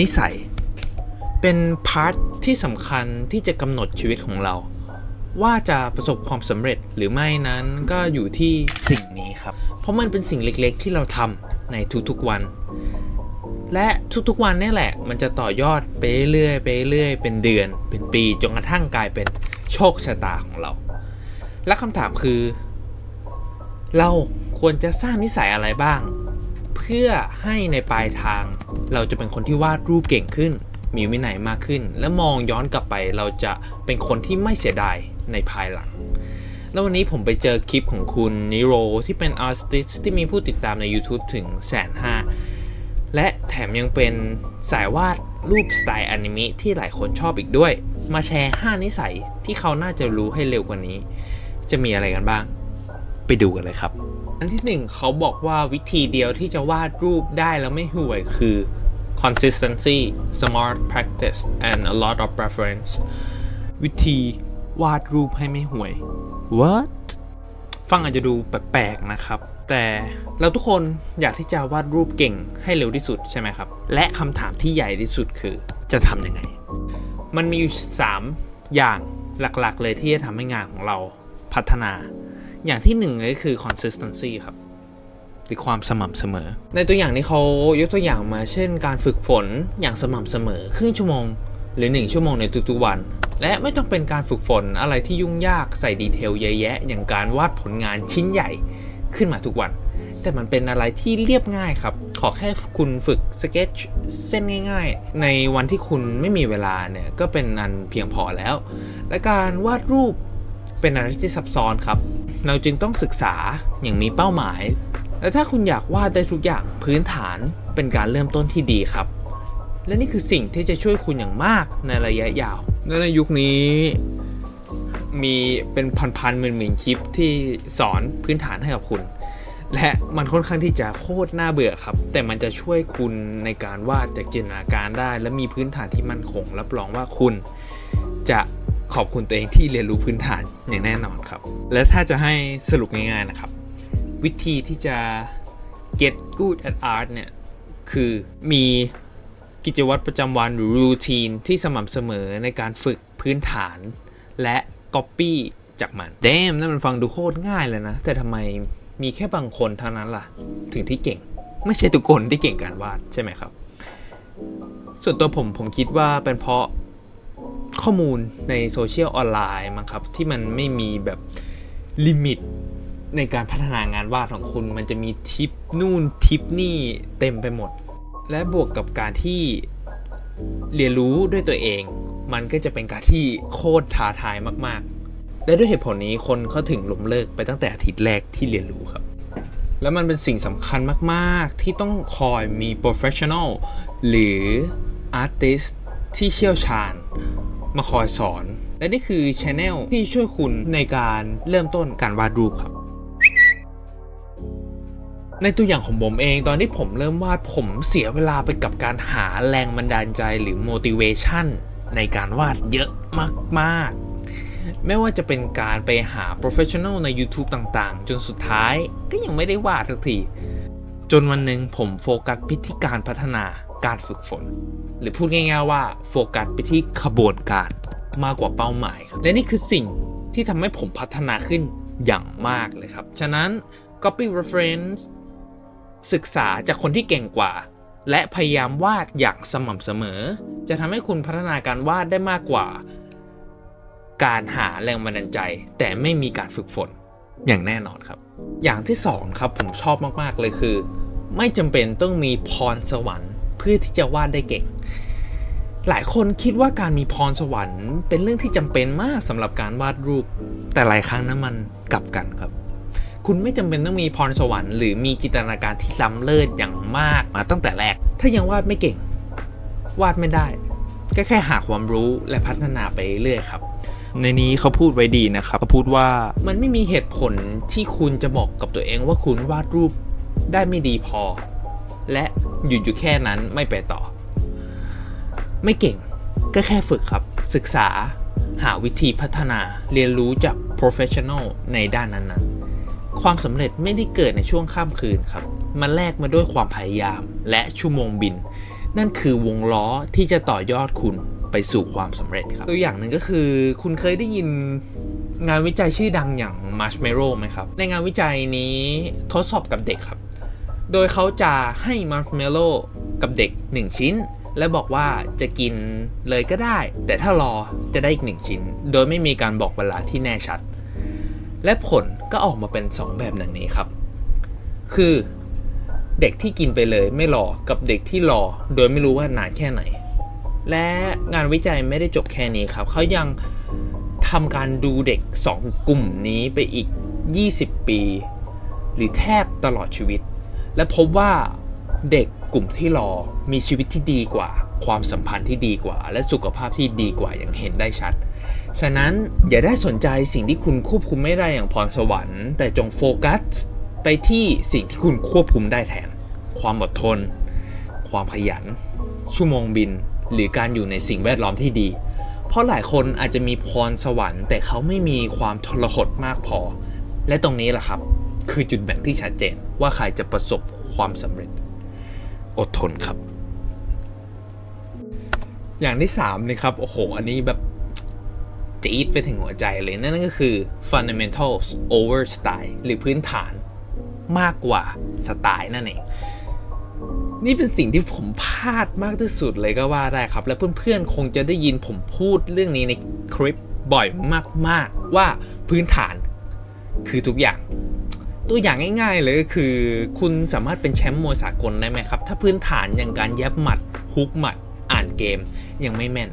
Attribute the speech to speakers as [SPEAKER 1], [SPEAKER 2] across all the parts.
[SPEAKER 1] นิสัย เป็นพาร์ทที่สำคัญที่จะกำหนดชีวิตของเรา ว่าจะประสบความสำเร็จหรือไม่นั้นก็อยู่ที่สิ่งนี้ครับ เพราะมันเป็นสิ่งเล็กๆ ที่เราทำในทุกๆวัน และทุกๆวันนี่แหละ มันจะต่อยอดไปเรื่อยๆไปเรื่อยเป็นเดือน เป็นปีจนกระทั่งกลายเป็นโชคชะตาของเรา และคำถามคือ เราควรจะสร้างนิสัยอะไรบ้าง เพื่อให้ในปลายทาง เราจะเป็นคนที่วาดรูปเก่งขึ้น มีวินัยมากขึ้น และมองย้อนกลับไปเราจะเป็นคนที่ไม่เสียดายในภายหลัง แล้ววันนี้ผมไปเจอคลิปของคุณนิโรที่เป็นอาร์ติสที่มีผู้ติดตามใน YouTube ถึงแสนห้าและแถมยังเป็นสายวาดรูปสไตล์อนิเมะที่หลายคนชอบอีกด้วย มาแชร์ 5 นิสัยที่เขาน่าจะรู้ให้เร็วกว่านี้ จะมีอะไรกันบ้าง ไปดูกันเลยครับ อันที่หนึ่งเขาบอกว่าวิธีเดียวที่จะวาดรูปได้แล้วไม่ห่วยคือ consistency smart practice and a lot of preference วิธีวาดรูปให้ไม่ห่วย what ฟังอาจจะดูแปลกๆนะครับ แต่เราทุกคนอยากที่จะวาดรูปเก่งให้เร็วที่สุดใช่ไหมครับ และคำถามที่ใหญ่ที่สุดคือจะทำยังไง มันมีอยู่ 3 อย่างหลักๆ เลยที่จะทำให้งานของเราพัฒนา อย่างที่หนึ่งเลยคือ consistency ครับหรือความสม่ำเสมอ ในตัวอย่างนี้เขายกตัวอย่างมาเช่น การฝึกฝนอย่างสม่ำเสมอ ครึ่งชั่วโมง หรือ 1 ชั่วโมงในทุกๆวัน และไม่ต้องเป็นการฝึกฝนอะไรที่ยุ่งยากใส่ดีเทลเยอะแยะ อย่างการวาดผลงานชิ้นใหญ่ขึ้นมาทุกวัน แต่มันเป็นอะไรที่เรียบง่ายครับ ขอแค่คุณฝึกสเก็ตช์เส้นง่าย ๆ ในวันที่คุณไม่มีเวลาเนี่ยก็เป็นอันเพียงพอแล้ว และการวาดรูป เป็นอะไรที่ซับซ้อนครับ เราจึงต้องศึกษาอย่างมีเป้าหมาย และถ้าคุณอยากวาดได้ทุกอย่างพื้นฐานเป็นการเริ่มต้นที่ดีครับ และนี่คือสิ่งที่จะช่วยคุณอย่างมากในระยะยาว และในยุคนี้มีเป็นพันๆหมื่นๆคลิปที่สอนพื้นฐานให้กับคุณ และมันค่อนข้างที่จะโคตรน่าเบื่อครับ แต่มันจะช่วยคุณในการวาดจากจินตนาการได้ และมีพื้นฐานที่มั่นคง รับรองว่าคุณจะ ขอบคุณตัวเองที่เรียนรู้พื้นฐานอย่างแน่นอนครับ และถ้าจะให้สรุปง่ายๆนะครับ วิธีที่จะ get good at art เนี่ย คือมีกิจวัตรประจำวันหรือ routine ที่สม่ำเสมอในการฝึกพื้นฐาน และ copy จากมันเดมนั่นมันฟังดูโคตรง่ายเลยนะ แต่ทำไมมีแค่บางคนเท่านั้นล่ะ ถึงที่เก่ง ไม่ใช่ทุกคนที่เก่งการวาดใช่ไหมครับ ส่วนตัวผมผมคิดว่าเป็นเพราะ ข้อมูลในโซเชียลออนไลน์มั้งครับ ที่มันไม่มีแบบลิมิตในการพัฒนางานวาดของคุณ มันจะมีทิปนู่นทิปนี่เต็มไปหมด และบวกกับการที่เรียนรู้ด้วยตัวเอง มันก็จะเป็นการที่โคตรท้าทายมาก ๆ และด้วยเหตุผลนี้คนเขาถึงล้มเลิกไปตั้งแต่อาทิตย์แรกที่เรียนรู้ครับ แล้วมันเป็นสิ่งสำคัญมาก ๆ ที่ต้องคอยมี professional หรือ artist ที่เชี่ยวชาญ มาคอยสอน และนี่คือ channel ที่ช่วยคุณในการเริ่มต้นการวาดรูปครับ ในตัวอย่างของผมเองตอนที่ผมเริ่มวาดผมเสียเวลาไปกับการหาแรงบันดาลใจหรือ motivation ในการวาดเยอะมาก ๆไม่ว่าจะเป็นการไปหา professional ใน YouTube ต่างๆ จนสุดท้ายก็ยังไม่ได้วาดสักที จนวันหนึ่งผมโฟกัสไปที่การพัฒนา การฝึกฝน หรือพูดง่าย ๆ ว่าโฟกัสไปที่ขบวนการมากกว่าเป้าหมายครับและนี่คือสิ่งที่ทำให้ผมพัฒนาขึ้นอย่างมากเลยครับ ฉะนั้น copy reference ศึกษาจากคนที่เก่งกว่า และพยายามวาดอย่างสม่ำเสมอ จะทำให้คุณพัฒนาการวาดได้มากกว่า การหาแรงบันดาลใจ แต่ไม่มีการฝึกฝนอย่างแน่นอนครับ อย่างที่สองครับผมชอบมาก ๆ เลยคือ ไม่จำเป็นต้องมีพรสวรรค์ พื่อที่จะวาดได้เก่ง หลายคนคิดว่าการมีพรสวรรค์เป็นเรื่องที่จำเป็นมากสำหรับการวาดรูป แต่หลายครั้งนั้นมันกลับกันครับ คุณไม่จำเป็นต้องมีพรสวรรค์หรือมีจินตนาการที่ล้ำเลิศอย่างมากมาตั้งแต่แรก ถ้ายังวาดไม่เก่ง วาดไม่ได้ ก็แค่หาความรู้และพัฒนาไปเรื่อยครับในนี้เขาพูดไว้ดีนะครับเขาพูดว่ามันไม่มีเหตุผลที่คุณจะบอกกับตัวเองว่าคุณวาดรูปได้ไม่ดีพอ และ หยุดอยู่แค่นั้นไม่ไปต่อ ไม่เก่งก็แค่ฝึกครับ ศึกษาหาวิธีพัฒนาเรียนรู้จาก professional ในด้านนั้น ๆ ความสำเร็จไม่ได้เกิดในช่วงข้ามคืนครับ มันแลกมาด้วยความพยายามและชั่วโมงบิน นั่นคือวงล้อที่จะต่อยอดคุณไปสู่ความสำเร็จครับ ตัวอย่างหนึ่งก็คือคุณเคยได้ยินงานวิจัยชื่อดังอย่าง Marshmallow ไหมครับ ในงานวิจัยนี้ทดสอบกับเด็กครับ โดยเขาจะให้ Marshmallow กับเด็ก 1 ชิ้น และบอกว่าจะกินเลยก็ได้ แต่ถ้ารอจะได้อีก 1 ชิ้น โดยไม่มีการบอกเวลาที่แน่ชัด และผลก็ออกมาเป็น 2 แบบดังนี้ครับ คือเด็กที่กินไปเลยไม่รอกับเด็กที่รอ โดยไม่รู้ว่านานแค่ไหน และงานวิจัยไม่ได้จบแค่นี้ครับ เขายังทำการดูเด็ก 2 กลุ่มนี้ไปอีก 20 ปี หรือแทบตลอดชีวิต และพบว่าเด็กกลุ่มที่รอมีชีวิตที่ดีกว่า ความสัมพันธ์ที่ดีกว่า และสุขภาพที่ดีกว่าอย่างเห็นได้ชัด ฉะนั้นอย่าได้สนใจสิ่งที่คุณควบคุมไม่ได้อย่างพรสวรรค์ แต่จงโฟกัสไปที่สิ่งที่คุณควบคุมได้แทน ความอดทน ความขยัน ชั่วโมงบิน หรือการอยู่ในสิ่งแวดล้อมที่ดี เพราะหลายคนอาจจะมีพรสวรรค์ แต่เขาไม่มีความทรหดมากพอ และตรงนี้แหละครับ คือจุดแบ่งที่ชัดเจนว่าใครจะประสบความสำเร็จ อดทนครับ อย่างที่3นะครับโอ้โห อันนี้แบบจี๊ดไปถึงหัวใจเลย นั่นก็คือ fundamentals over style หรือพื้นฐานมากกว่าสไตล์นั่นเอง นี่เป็นสิ่งที่ผมพลาดมากที่สุดเลยก็ว่าได้ครับ และเพื่อนๆ คงจะได้ยินผมพูดเรื่องนี้ในคลิปบ่อยมากๆว่าพื้นฐานคือทุกอย่าง ตัวอย่างง่ายๆเลยก็คือ คุณสามารถเป็นแชมป์มวยสากลได้ไหมครับ ถ้าพื้นฐานอย่างการยับหมัดฮุกหมัดอ่านเกมยังไม่แม่น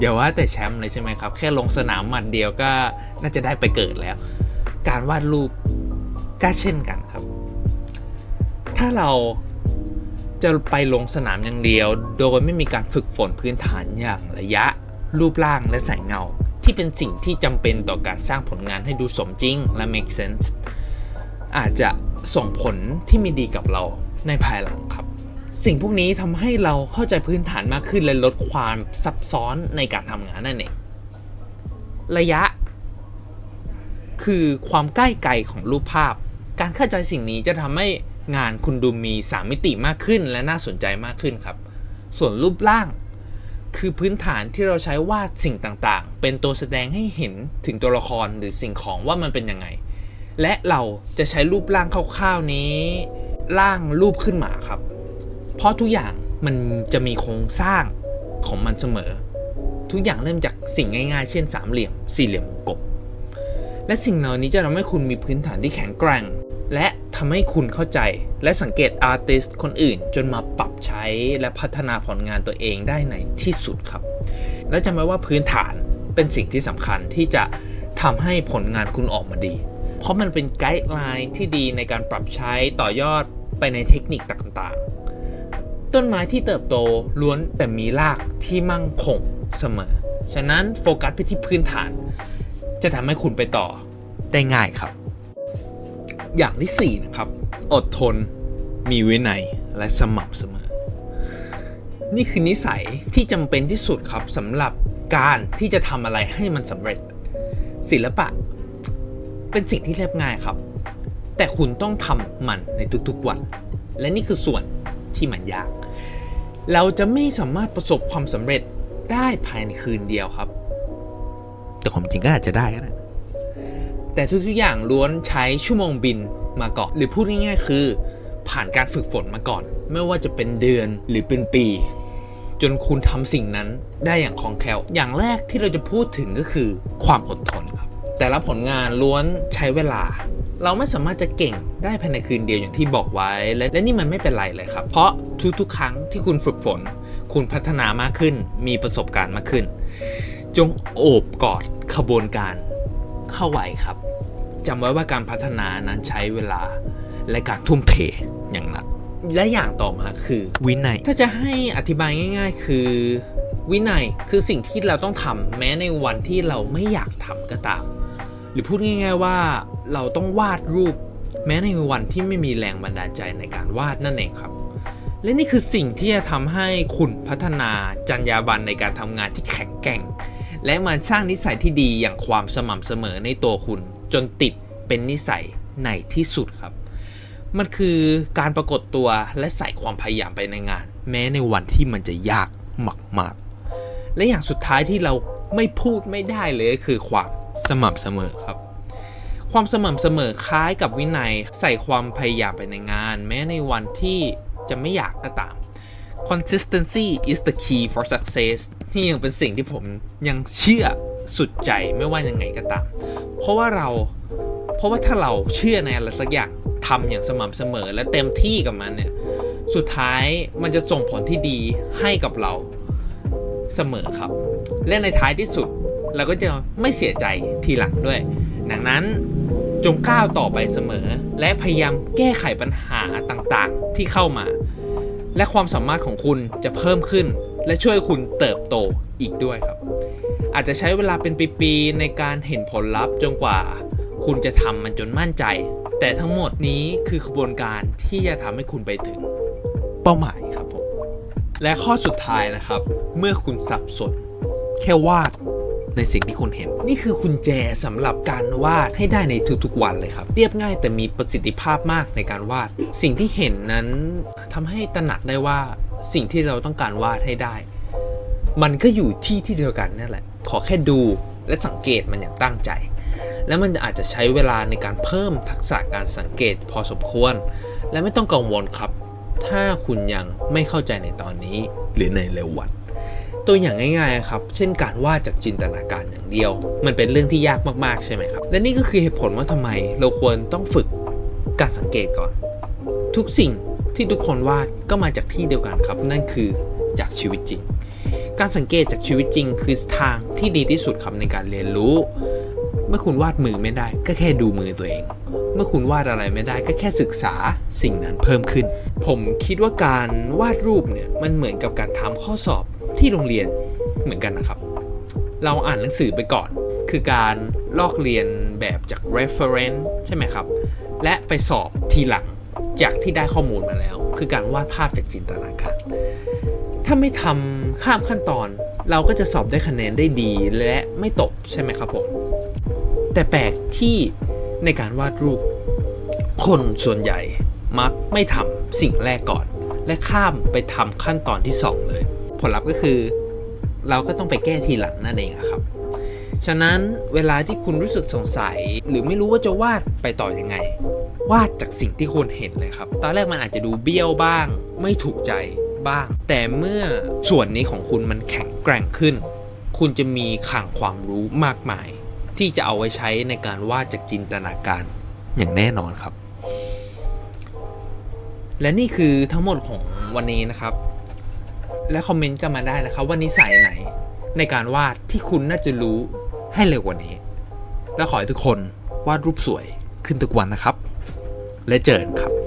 [SPEAKER 1] อย่าว่าแต่แชมป์เลยใช่ไหมครับ แค่ลงสนามหมัดเดียวก็น่าจะได้ไปเกิดแล้ว การวาดรูปก็เช่นกันครับ ถ้าเราจะไปลงสนามอย่างเดียว โดยไม่มีการฝึกฝนพื้นฐานอย่างระยะ รูปร่างและแสงเงา ที่เป็นสิ่งที่จำเป็นต่อการสร้างผลงานให้ดูสมจริงและ make sense อาจจะส่งผลที่ไม่ดีกับเราในภายหลังครับ สิ่งพวกนี้ทำให้เราเข้าใจพื้นฐานมากขึ้นและลดความซับซ้อนในการทำงานนั่นเองระยะ คือความใกล้ไกลของรูปภาพ การเข้าใจสิ่งนี้จะทำให้งานคุณดูมี 3 มิติมากขึ้นและน่าสนใจมากขึ้นครับ ส่วนรูปร่าง คือพื้นฐานที่เราใช้วาดสิ่งต่างๆ เป็นตัวแสดงให้เห็นถึงตัวละครหรือสิ่งของว่ามันเป็นยังไง และเราจะใช้รูปร่างคร่าวๆนี้ ร่างรูปขึ้นมาครับ เพราะทุกอย่างมันจะมีโครงสร้างของมันเสมอ ทุกอย่างเริ่มจากสิ่งง่ายๆ เช่นสามเหลี่ยม สี่เหลี่ยมวงกลมและสิ่งเหล่านี้จะทำให้คุณมีพื้นฐานที่แข็งแกร่ง และทำให้คุณเข้าใจ และสังเกตอาร์ติสต์คนอื่น จนมาปรับใช้และพัฒนาผลงานตัวเองได้ในที่สุดครับ และจำไว้ว่าพื้นฐานเป็นสิ่งที่สำคัญที่จะทำให้ผลงานคุณออกมาดี เพราะมันเป็นไกด์ไลน์ที่ดีในการปรับใช้ต่อยอดไปในเทคนิคต่างๆ ต้นไม้ที่เติบโตล้วนแต่มีรากที่มั่งคงเสมอ ฉะนั้นโฟกัสไปที่พื้นฐาน จะทำให้คุณไปต่อได้ง่ายครับ อย่างที่ 4 นะครับ อดทน มีวินัย และสม่ำเสมอ นี่คือนิสัยที่จำเป็นที่สุดครับสำหรับการที่จะทำอะไรให้มันสำเร็จ ศิลปะ เป็นสิ่งที่เรียบง่ายครับ แต่คุณต้องทำมันในทุกๆวัน และนี่คือส่วนที่มันยาก เราจะไม่สามารถประสบความสำเร็จได้ภายในคืนเดียวครับ แต่ความจริงก็อาจจะได้ก็ได้แต่ทุกๆอย่างล้วนใช้ชั่วโมงบินมาก่อน หรือพูดง่ายๆคือ ผ่านการฝึกฝนมาก่อน ไม่ว่าจะเป็นเดือนหรือเป็นปี จนคุณทำสิ่งนั้นได้อย่างคล่องแคล่วอย่างแรกที่เราจะพูดถึงก็คือความอดทนครับ แต่ละผลงานล้วนใช้เวลา เราไม่สามารถจะเก่งได้ภายในคืนเดียวอย่างที่บอกไว้ และและนี่มันไม่เป็นไรเลยครับ เพราะทุกๆ ครั้งที่คุณฝึกฝน คุณพัฒนามากขึ้น มีประสบการณ์มากขึ้น จงโอบกอดขบวนการเข้าไว้ครับจำไว้ว่าการพัฒนานั้นใช้เวลาและการทุ่มเทอย่างหนักและอย่างต่อมาคือวินัย ถ้าจะให้อธิบายง่าย ๆ คือ วินัยคือสิ่งที่เราต้องทำแม้ในวันที่เราไม่อยากทำก็ตาม หรือพูดง่ายๆว่าเราต้องวาดรูป แม้ในวันที่ไม่มีแรงบันดาลใจในการวาดนั่นเองครับ และนี่คือสิ่งที่จะทำให้คุณพัฒนาจรรยาบรรณในการทำงานที่แข็งแกร่ง และมันสร้างนิสัยที่ดีอย่างความสม่ำเสมอในตัวคุณ จนติดเป็นนิสัยในที่สุดครับ มันคือการปรากฏตัวและใส่ความพยายามไปในงาน แม้ในวันที่มันจะยากมากๆ และอย่างสุดท้ายที่เราไม่พูดไม่ได้เลยคือความ สม่ำเสมอครับ ความสม่ำเสมอคล้ายกับวินัยใส่ความพยายามไปในงาน แม้ในวันที่จะไม่อยากก็ตาม consistency is the key for success นี่ยังเป็นสิ่งที่ผมยังเชื่อสุดใจไม่ว่ายังไงก็ตาม เพราะว่าเรา เพราะว่าถ้าเราเชื่อในอะไรสักอย่างทำอย่างสม่ำเสมอและเต็มที่กับมันเนี่ย สุดท้ายมันจะส่งผลที่ดีให้กับเราเสมอครับ และในท้ายที่สุด เราก็จะไม่เสียใจทีหลังด้วย ดังนั้นจงก้าวต่อไปเสมอ และพยายามแก้ไขปัญหาต่างๆ ที่เข้ามา และความสามารถของคุณจะเพิ่มขึ้น และช่วยคุณเติบโตอีกด้วยครับ อาจจะใช้เวลาเป็นปีๆในการเห็นผลลัพธ์จนกว่า คุณจะทำมันจนมั่นใจ แต่ทั้งหมดนี้คือขบวนการที่จะทำให้คุณไปถึงเป้าหมายครับผมและข้อสุดท้ายนะครับ เมื่อคุณสับสน แค่วาด ในสิ่งที่คุณเห็น นี่คือคุณแจสำหรับการวาดให้ได้ในทุกๆวันเลยครับ เรียบง่ายแต่มีประสิทธิภาพมากในการวาด สิ่งที่เห็นนั้นทำให้ตระหนักได้ว่าสิ่งที่เราต้องการวาดให้ได้ มันก็อยู่ที่ที่เดียวกันนั่นแหละ ขอแค่ดูและสังเกตมันอย่างตั้งใจ และมันอาจจะใช้เวลาในการเพิ่มทักษะการสังเกตพอสมควร และไม่ต้องกังวลครับ ถ้าคุณยังไม่เข้าใจในตอนนี้หรือในเร็ววัน ตัวอย่างง่ายๆครับ เช่นการวาดจากจินตนาการอย่างเดียว มันเป็นเรื่องที่ยากมากๆใช่ไหมครับ และนี่ก็คือเหตุผลว่าทำไมเราควรต้องฝึกการสังเกตก่อน ทุกสิ่งที่ทุกคนวาดก็มาจากที่เดียวกันครับ นั่นคือจากชีวิตจริง การสังเกตจากชีวิตจริง คือทางที่ดีที่สุดครับในการเรียนรู้ เมื่อคุณวาดมือไม่ได้ ก็แค่ดูมือตัวเอง เมื่อคุณวาดอะไรไม่ได้ก็แค่ศึกษาสิ่งนั้นเพิ่มขึ้น ผมคิดว่าการวาดรูปเนี่ยมันเหมือนกับการทำข้อสอบ ที่โรงเรียนเหมือนกันนะครับ เราอ่านหนังสือไปก่อน คือการลอกเรียนแบบจาก reference ใช่ไหมครับ และไปสอบทีหลังจากที่ได้ข้อมูลมาแล้ว คือการวาดภาพจากจินตนาการถ้าไม่ทำข้ามขั้นตอน เราก็จะสอบได้คะแนนได้ดีและไม่ตกใช่ไหมครับผมแต่แปลกที่ในการวาดรูปคนส่วนใหญ่มักไม่ทำสิ่งแรกก่อน และข้ามไปทำขั้นตอนที่ 2 เลย ผลลัพธ์ก็คือ เราก็ต้องไปแก้ทีหลังนั่นเองครับ ฉะนั้นเวลาที่คุณรู้สึกสงสัย หรือไม่รู้ว่าจะวาดไปต่อยังไง วาดจากสิ่งที่คุณเห็นเลยครับ ตอนแรกมันอาจจะดูเบี้ยวบ้าง ไม่ถูกใจบ้าง แต่เมื่อส่วนนี้ของคุณมันแข็งแกร่งขึ้น คุณจะมีขังความรู้มากมาย ที่จะเอาไว้ใช้ในการวาดจากจินตนาการ อย่างแน่นอนครับ และนี่คือทั้งหมดของวันนี้นะครับ และคอมเมนต์กันมาได้นะครับว่านิสัยไหนในการวาดที่คุณน่าจะรู้ให้เร็วกว่านี้ และขอให้ทุกคนวาดรูปสวยขึ้นทุกวันนะครับ และเจอกันครับ